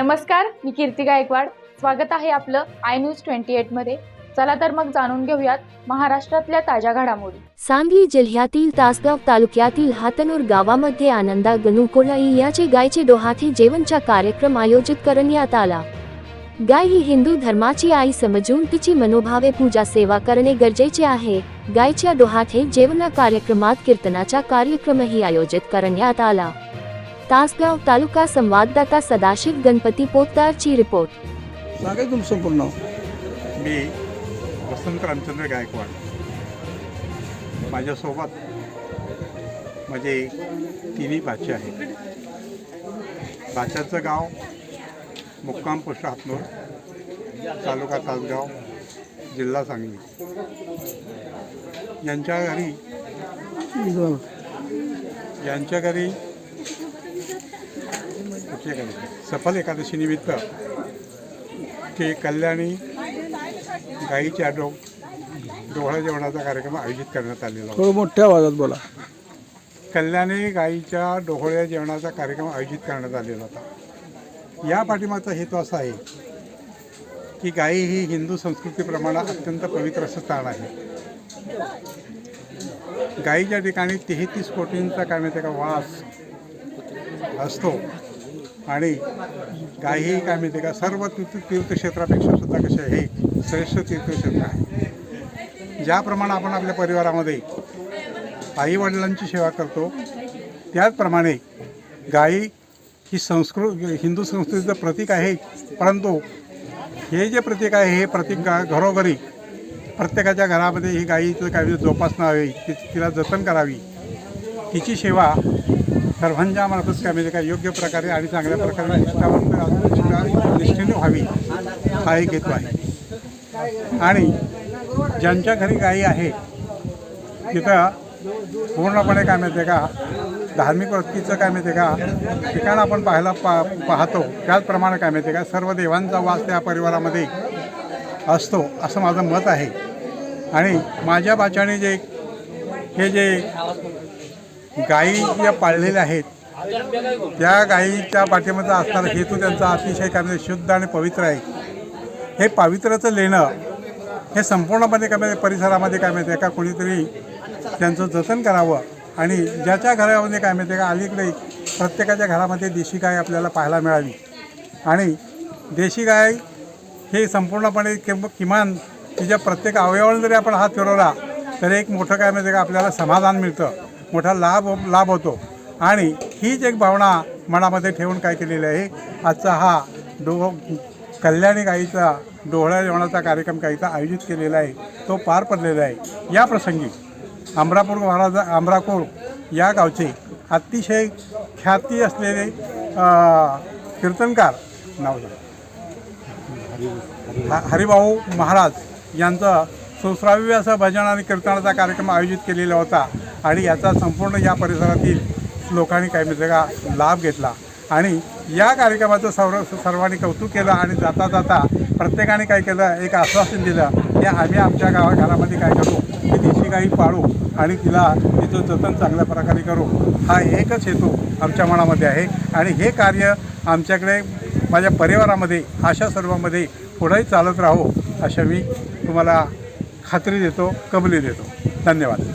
नमस्कार मी कीर्ती गायकवाड. स्वागत आहे आपलं आय न्यूज ट्वेंटी एटमध्ये चला तर मग जाणून घेऊयात महाराष्ट्रातल्या ताज्या घडामोडी. सांगली जिल्ह्यातील तासगाव तालुक्यातील हातनूर गावामध्ये आनंदा गणुकोलाई याचे गायचे डोहाथे जेवणचा कार्यक्रम आयोजित करण्यात आला. गाय ही हिंदू धर्माची आई समजून तिची मनोभावे पूजा सेवा करणे गरजेचे आहे. गायच्या डोहाथे जेवणा कार्यक्रमात कीर्तनाचा कार्यक्रमही आयोजित करण्यात आला. तासगाव तालुका संवाददाता सदाशिव गणपती पोतदारची रिपोर्ट. सांगा तुमचं संपूर्ण नाव. मी वसंत रामचंद्र गायकवाड. माझ्यासोबत माझे तिन्ही बाचे आहेत. बाच्याचं गाव मुक्काम पोस्ट हातनूर तालुका तासगाव जिल्हा सांगली. यांच्या घरी. यांच्या घरी कुठल्या घरी सफल एकादशी निमित्त ते कल्याणी गाईच्या डो डोळा जेवणाचा कार्यक्रम आयोजित करण्यात आलेला होता. थोडं मोठ्या आवाजात बोला. कल्याणी गाईच्या डोहोळ्या जेवणाचा कार्यक्रम आयोजित करण्यात आलेला होता. या पाठीमागचा हेतू असा आहे की गाई ही हिंदू संस्कृतीप्रमाणे अत्यंत पवित्र असं स्थान आहे. गाईच्या ठिकाणी तेहतीस कोटींचा काय माहिती का वास असतो. आणि गाई ही काय माहिती का सर्व तीर्थ तीर्थक्षेत्रापेक्षा सुद्धा कसे हे श्रेष्ठ तीर्थक्षेत्र आहे. ज्याप्रमाणे आपण आपल्या परिवारामध्ये आई वडिलांची सेवा करतो त्याचप्रमाणे गाई ही संस्कृत हिंदू संस्कृतीचं प्रतीक आहे परंतु हे जे प्रतीक आहे हे प्रतीक गा घरोघरी प्रत्येकाच्या घरामध्ये ही गायीचं काही जोपासना हवी ति तिला जतन करावी तिची सेवा सर्वांच्या म्हणजे आम्हाला काय म्हणजे का योग्य प्रकारे आणि चांगल्या प्रकारे निष्ठावंत निष्ठेने व्हावी हा एक हेतू आहे. आणि ज्यांच्या घरी गायी आहे तिथं पूर्णपणे काय माहिती आहे का धार्मिक वृत्तीचं काय माहिती आहे का ठिकाण आपण पाहायला पा पाहतो त्याचप्रमाणे काय माहिती आहे का सर्व देवांचा वास त्या परिवारामध्ये असतो असं माझं मत आहे. आणि माझ्या बाच्याने जे हे जे गायी ज्या पाळलेल्या आहेत. त्या गायीच्या पाठीमध्ये असणारा हेतू त्यांचा अतिशय काय शुद्ध आणि पवित्र आहे. हे पावित्र्याचं लेणं हे संपूर्णपणे काय माहिती परिसरामध्ये काय माहिती आहे का? कोणीतरी त्यांचं जतन करावं आणि ज्याच्या घरामध्ये काय माहिती आहे का? अलीकडे प्रत्येकाच्या घरामध्ये देशी गाय आपल्याला पाहायला मिळाली. आणि देशी गाय हे संपूर्णपणे किम किमान तिच्या प्रत्येक अवयवाला जरी आपण हात फिरवला तर एक मोठं काय माहिती आहे का? आपल्याला समाधान मिळतं. मोठा लाभ लाभ होतो. आणि हीच एक भावना मनामध्ये ठेवून काय केलेली आहे? आजचा हा डो कल्याणी गाईचा डोहळ्या जेवणाचा कार्यक्रम काहीचा आयोजित केलेला आहे. तो पार पडलेला आहे. या प्रसंगी अमरापूर महाराज अमरापूर या गावचे अतिशय ख्याती असलेले कीर्तनकार नाव ह- हरिभाऊ महाराज यांचं सुश्राव्य असं भजन आणि कीर्तनाचा कार्यक्रम आयोजित केलेला होता. आणि याचा संपूर्ण या परिसरातील लोकांनी काही म्हणजे मित्र लाभ घेतला. आणि या कार्यक्रमाचं सर्व सर्वांनी कौतुक केलं आणि जाता जाता प्रत्येकाने काय केलं एक आश्वासन दिलं की आम्ही आमच्या गावा घरामध्ये काय करू की देशी गाई पाळू आणि तिला तिचं जतन चांगल्या प्रकारे करू. हा एकच हेतू आमच्या मनामध्ये आहे आणि हे कार्य आमच्याकडे माझ्या परिवारामध्ये अशा सर्वांमध्ये पुढेही चालत राहो अशा मी तुम्हाला खात्री देतो कबुली देतो. धन्यवाद.